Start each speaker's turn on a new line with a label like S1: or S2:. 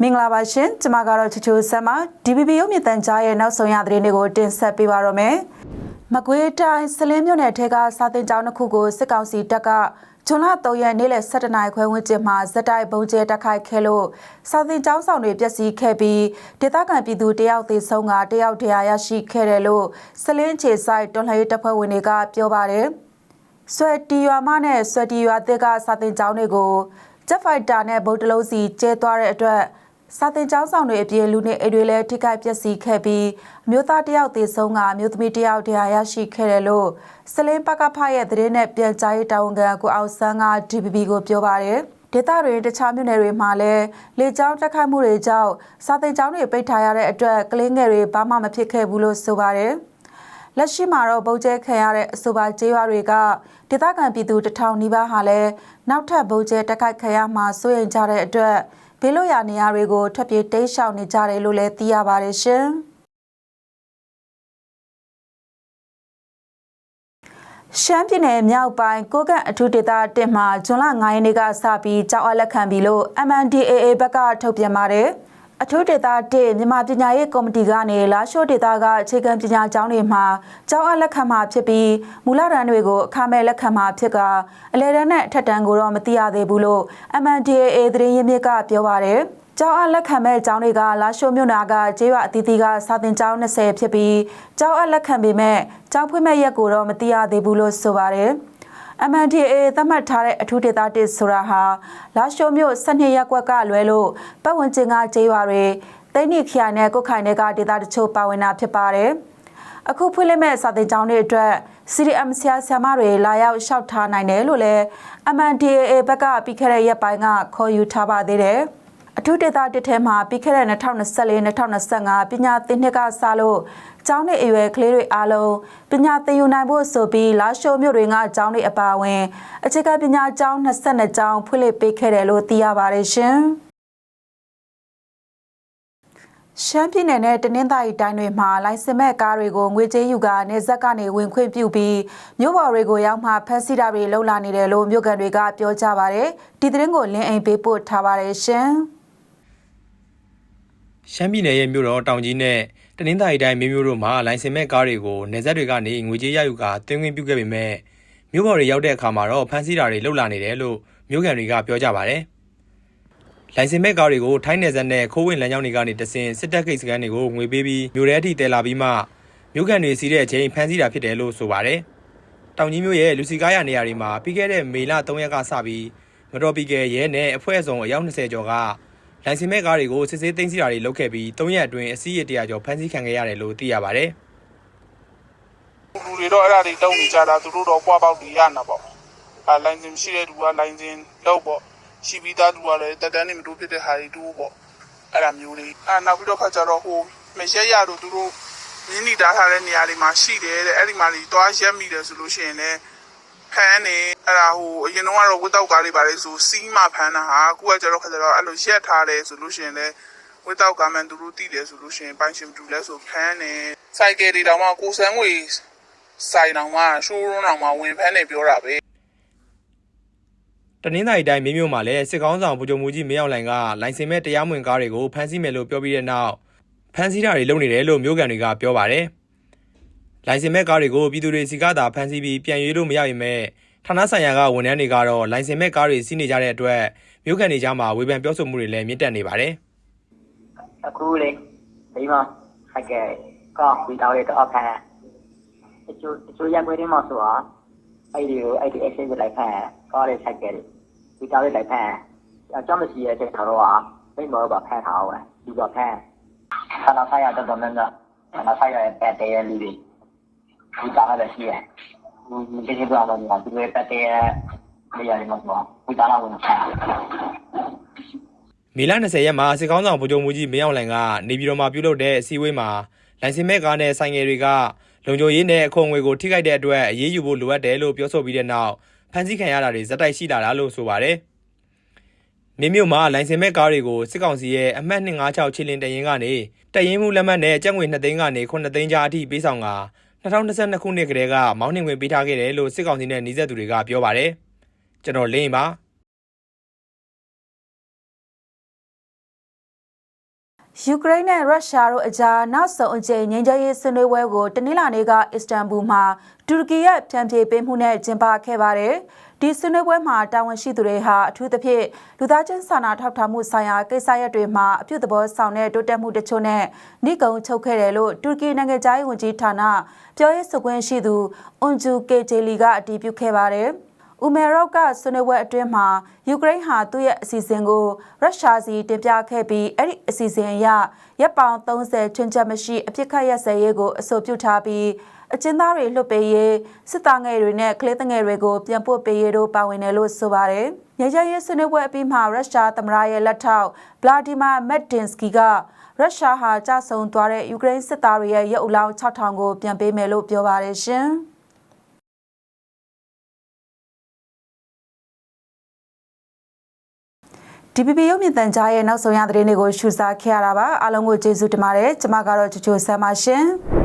S1: မင်္ဂလာပါရှင်ကျမကတော့ချူချူဆမ်မ DBB ရုပ်မြင့်တန်ကြားရဲ့နောက်ဆုံးရသတင်းတွေကိုတင်ဆက်ပေးပါရမယ်မကွေးတိုင်းစလင်းမြို့နယ်ထဲကစာတင်ကျောင်းတစ်ခုကိုစစ်ကောင်စီတပ်ကဇွန်လ3ရက်နေ့လယ်7နာရီခွဲဝန်းကျင်မှာဇက်တိုက်ဘုံကျဲတက်ခိုက်ခဲ့လို့စာတင်ကျောင်းဆောင်တွေပျက်စီးခဲ့ပြီးဒေသခံပြည်သူတယောက်သေဆုံးကတယောက်တရားရရှိခဲ့တယ်လို့စလင်းခြေဆိုင်တွန်လှန်ရေးတပ်ဖွဲ့ဝင်တွေကပြောပါတယ် ဆွဲတီရွာမနဲ့ဆွဲတီရွာသစ်ကစာတင်ကျောင်းတွေကိုဂျက်ဖိုက်တာနဲ့ဗုတ်တလုံးစီကျဲသွားတဲ့အတွက်စာတင်ကျောင်းဆောင်တွေအပြင်လူနေအိမ်တွေလည်းထိခိုက်ပျက်စီးခဲ့ပြီးအမျိုးသားတယောက်သေဆုံးကအမျိုးသမီးတယောက်တရားရရှိခဲ့တယ်လို့စလင်းပကဖရဲ့သတင်းနဲ့ပြန်ကြားရေးတာဝန်ခံကိုအောင်ဆန်းက DPP ကိုပြောပါတယ်ဒေသတွေတခြားမြို့နယ်တွေမှာလည်းလေကြောင်းတက်ခိုက်မှုတွေကြောင့်စာတင်ကျောင်းတွေပိတ်ထားရတဲ့အတွက်ကလေးငယ်တွေဘာမှမဖြစ်ခဲ့ဘူးလို့ဆိုပါတယ် လက်ရှိမှာတော့ဗုတ်ကျဲခံရတဲ့အဆိုပါကျေးရွာတွေကဒေသခံပြည်သူတထောင်နီးပါးဟာလည်းနောက်ထပ်ဗုတ်ကျဲတက်ခိုက်ခံရမှာစိုးရိမ်ကြတဲ့အတွက်ဘေးလွတ်ရာနေရာတွေကိုထွက်ပြေးတိမ်းရှောင်နေကြတယ်လို့လည်းသိရပါတယ်ရှင်။ရှမ်းပြည်နယ်မြောက်ပိုင်းကိုကန့်အထူးဒေသတင်မှာဇွန်လ9ရက်နေ့ကစပြီးကြောက်အပ်လက်ခံပြီလို့ MNDAA ဘက်ကထုတ်ပြန်ပါတယ်။ အထူးဒေသတစ်မြန်မာပညာရေးကော်မတီကနေလာရှိုးဒေသကအခြေခံပညာကျောင်းတွေမှာကျောင်းအပ်လက်ခံမှာဖြစ်ပြီးမူလတန်းတွေကိုအခမဲ့လက်ခံမှာဖြစ်ကအလဲတန်းနဲ့အထက်တန်းကိုတော့မသိရသေးဘူးလို့ MNDAA သတင်းရင်းမြစ်ကပြောပါတယ်။ကျောင်းအပ်လက်ခံမဲ့ကျောင်းတွေကလာရှိုးမြို့နာကကျေးရွာအသီးသီးကစာသင်ကျောင်း20ဖြစ်ပြီးကျောင်းအပ်လက်ခံပေမဲ့ကျောင်းဖွင့်မဲ့ရက်ကိုတော့မသိရသေးဘူးလို့ဆိုပါတယ်။ MNDAA သတ်မှတ်ထားတဲ့အထူးဒေသတစ်ဆိုတာဟာလာရှိုးမြို့12ရပ်ကွက်ကလွဲလို့ပတ်ဝန်းကျင်ကကျေးရွာတွေတိတ်နိခရိုင်နဲ့ကုတ်ခိုင်တွေကဒေသတချို့ပါဝင်တာဖြစ်ပါတယ်။အခုဖွင့်လှစ်မဲ့စာသင်ကျောင်းတွေအတွက် CDM ဆရာဆရာမတွေလာရောက်လျှောက်ထားနိုင်တယ်လို့လည်း MNDAA ဘက်ကပြီးခဲ့တဲ့ရက်ပိုင်းကခေါ်ယူထားပါသေးတယ်။အထူးဒေသတစ်ထဲမှာပြီးခဲ့တဲ့2024-2025ပညာသင်နှစ်ကစလို့ ကျောင်းနေအရွယ်ကလေးတွေအားလုံးပညာသင်ယူနိုင်ဖို့ဆိုပြီးလာရှိုးမြို့တွေကကျောင်းတွေအပါအဝင်အခြေခံပညာကျောင်း22ကျောင်းဖွင့်လှစ်ပေးခဲ့တယ်လို့သိရပါတယ်ရှင်။ရှမ်းပြည်နယ်နဲ့တနင်္သာရီတိုင်းတွေမှာလိုင်စင်မဲ့ကားတွေကိုငွေကြေးယူကနေဆက်ကနေဝင်ခွင့်ပြုပြီးမြို့ပေါ်တွေကိုရောက်မှဖမ်းဆီးတာတွေလှုပ်လာနေတယ်လို့မြို့ကန်တွေကပြောကြပါဗျ။ဒီသတင်းကိုလင်းအိမ်ပေးပို့ထားပါတယ်ရှင်။
S2: ရှမ်းပြည်နယ်ရဲ့မြို့တော်တောင်ကြီးနဲ့တ နင်္သာရီတိုင်းမြို့မြို့တို့မှာလိုင်စင်မဲ့ကားတွေကိုနေဆက်တွေကနေငွေကြေးရယူကာတင်းခွင့်ပြုခဲ့ပေမဲ့မြို့ပေါ်တွေရောက်တဲ့အခါမှာတော့ဖမ်းဆီးတာတွေလှုပ်လာနေတယ်လို့မြို့ကန်တွေကပြောကြပါတယ်။လိုင်စင်မဲ့ကားတွေကိုထိုင်းနယ်စပ်နဲ့ခိုးဝင်လမ်းကြောင်းတွေကနေတဆင်စစ်တပ်ကိတ်စကန်တွေကိုငွေပေးပြီးမြို့ထဲအထိတည်လာပြီးမှမြို့ကန်တွေစီးတဲ့အချိန်ဖမ်းဆီးတာဖြစ်တယ်လို့ဆိုပါတယ်။တောင်ကြီးမြို့ရဲ့လူစီကားရနေရာတွေမှာပြီးခဲ့တဲ့မေလ3ရက်ကစပြီးမတော်ပီကယ်ရဲနဲ့အဖွဲ့အစုံအယောက်20ကျော်က လိုင်စင်မဲ့ကားတွေကိုစစ်ဆေးသိမ်းဆည်းတာတွေလုပ်ခဲ့ပြီး၃ရက်အတွင်းအစည်းအတရာကျော်ဖမ်းဆီးခံခဲ့ရတယ်လို့သိရပါတယ်။
S3: လူတွေတော့အဲ့ဒါတွေတုံးနေကြတာသူတို့တော့ပွားပေါက်တွေရနာပေါ့အဲလိုင်းစင်ရှိတဲ့လူကလိုင်းစင်လောက်ပေါ့ရှိပြီးသားလူကလည်းတက်တန်းနေမတူဖြစ်တဲ့ဟာတွေတူပေါ့အဲ့ဒါမျိုးလေးအဲနောက်ပြီးတော့ခါကြတော့ဟိုမရက်ရတို့သူတို့မြင်းနီတားထားတဲ့နေရာတွေမှာရှိတယ်တဲ့အဲ့ဒီမှာတွေသွားရက်မိတယ်ဆိုလို့ရှိရင်လည်း ဖမ်းနေအဲ့ဒါဟိုအရင်တော့ကတော့ဝတ်တောက်ကားလေးပါလေဆိုစီးမှဖမ်းတာဟာအခုကကြတော့ခါကြတော့အဲ့လိုရက်ထားတယ်ဆိုလို့ရှိရင်လည်းဝတ်တောက်ကားမှန်သူတို့တည်တယ်ဆိုလို့ရှိရင်ပိုင်းရှင်တူလဲဆိုဖမ်းနေစိုက်ကယ်တွေတောင်မှကိုစန်းငွေဆိုင်တောင်မှရှိုးရုံးတောင်မှဝင်ဖမ်းနေပြောတာပဲ
S2: တနင်္သာရီတိုင်းမင်းမြို့မှာလည်းစစ်ကောင်းဆောင်ဗိုလ်ချုပ်မူကြီးမင်းအောင်လှိုင်ကလိုင်စင်မဲ့တရားမဝင်ကားတွေကိုဖမ်းဆီးမယ်လို့ပြောပြီးတဲ့နောက်ဖမ်းဆီးတာတွေလုပ်နေတယ်လို့မြို့ကန်တွေကပြောပါတယ်။ လိုင်စင်မဲ့ကားတွေကိုပြည်သူတွေစီကသာဖမ်းဆီးပြီးပြန်ရွေးလို့မရပေမဲ့ဌာနဆိုင်ရာကဝန်ထမ်းတွေကတော့လိုင်စင်မဲ့ကားတွေစီးနေကြတဲ့အတွက်မြို့ကန်တွေကြားမှာဝေဖန်ပြောဆိုမှုတွေလည်းမြင့်တက်နေပါတယ်
S4: အခုလေဒီမှာဆိုင်ကယ်ကောင်းပြီးတော့လေတော့ဖန်အကျိုးအကျိုးရက်ွေးတွေမှာဆိုတော့အဲ့ဒီကိုအဲ့ဒီ exchange တွေလိုက်ဖန်ကောင်းတဲ့ဆိုင်ကယ်တွေပြီးတော့လေလိုက်ဖန်အကြောင်းမရှိရဲ့တဲ့တော့ကမိမောကဖန်ထားအောင်ဒီကဖန်ဆန္ဒဆိုင်ရတော့တော့လည်းဆန္ဒဆိုင်ရတဲ့တဲ့လူတွေ ဒီကလည်းရှိရဲ့ဒီဒီကတော့တော့ဒီလိုတဲ့တဲ့နေရာတွေမှာဆိုဒီကလာဝင်ဖန်။
S2: မေလ20ရက်မှာစစ်ကောင်းဆောင်ဗိုလ်ချုပ်မူကြီးမင်းအောင်လှိုင်ကနေပြည်တော်မှာပြုလုပ်တဲ့အစည်းအဝေးမှာလိုင်စင်မဲ့ကားနဲ့ဆိုင်ငယ်တွေကလုံခြုံရေးနဲ့အခွန်ငွေကိုထိခိုက်တဲ့အတွက်အရေးယူဖို့လိုအပ်တယ်လို့ပြောဆိုပြီးတဲ့နောက်ဖမ်းဆီးခံရတာတွေဇက်တိုက်ရှိလာတာလို့ဆိုပါတယ်။မင်းမြို့မှာလိုင်စင်မဲ့ကားတွေကိုစစ်ကောင်စီရဲ့အမှတ်256ချီလင်တရင်ကနေတရင်မှုလက်မှတ်နဲ့ကျပ်ငွေ2သိန်းကနေ9သိန်းကြားအထိပေးဆောင်က 2022ခုနှစ်ကတည်းကမောင်းနှင်ဝင်ပေးထားခဲ့တယ်လို့စစ်ကောင်စီနဲ့နှိစက်သူတွေကပြောပါတယ်။ကျွန်တော်လင်းပါ
S1: ယူကရိန်းနဲ့ရုရှားတို့အကြားနောက်ဆုံးအကြိမ်ငြိမ်းချမ်းရေးဆွေးနွေးပွဲကိုတနင်္လာနေ့ကအစ္စတန်ဘူမှာတူရကီရဲ့ပြန်ပြေးပေးမှုနဲ့ကျင်းပခဲ့ပါတယ်။ ဒီဆွေးနွေးပွဲမှာတာဝန်ရှိသူတွေဟာအထူးသဖြင့်လူသားချင်းစာနာထောက်ထားမှုဆိုင်ရာကိစ္စရပ်တွေမှာအပြုသဘောဆောင်တဲ့တိုးတက်မှုတချို့နဲ့နှိကုံချုပ်ခဲ့တယ်လို့တူရကီနိုင်ငံသားရေးဝန်ကြီးဌာနပြောရေးဆိုခွင့်ရှိသူအွန်ဂျူကေဂျေလီကအတည်ပြုခဲ့ပါတယ်။ဥမေရောက်ကဆွေးနွေးပွဲအတွင်းမှာယူကရိန်းဟာသူ့ရဲ့အစီအစဉ်ကိုရုရှားစီတင်ပြခဲ့ပြီးအဲ့ဒီအစီအစဉ်အရရပ်ပေါင်း30ချွန်းချက်မရှိအပြစ်ခတ်ရစဲရေးကိုအဆိုပြုထားပြီး အကျဉ်းသားတွေလွတ်ပေးရေးစစ်သားငယ်တွေနဲ့ကလေးငယ်တွေကိုပြန်ပို့ပေးရေးတို့ပါဝင်တယ်လို့ဆိုပါတယ်။ညချမ်းရေးဆွေးနွေးပွဲအပြီးမှာရုရှားသမ္မတရဲ့လက်ထောက်ဗလာဒီမာမက်တင်စကီကရုရှားဟာကြဆုံသွားတဲ့ယူကရိန်းစစ်သားတွေရဲ့ရုပ်အလောင်း6000ကိုပြန်ပေးမယ်လို့ပြောပါတယ်ရှင်။ DPP ရုပ်မြင်သံကြားရဲ့နောက်ဆုံးရသတင်းတွေကိုရှုစားခဲ့ရတာပါအားလုံးကိုကျေးဇူးတင်ပါတယ်ကျွန်မကတော့ချိုချိုဆမ်းပါရှင်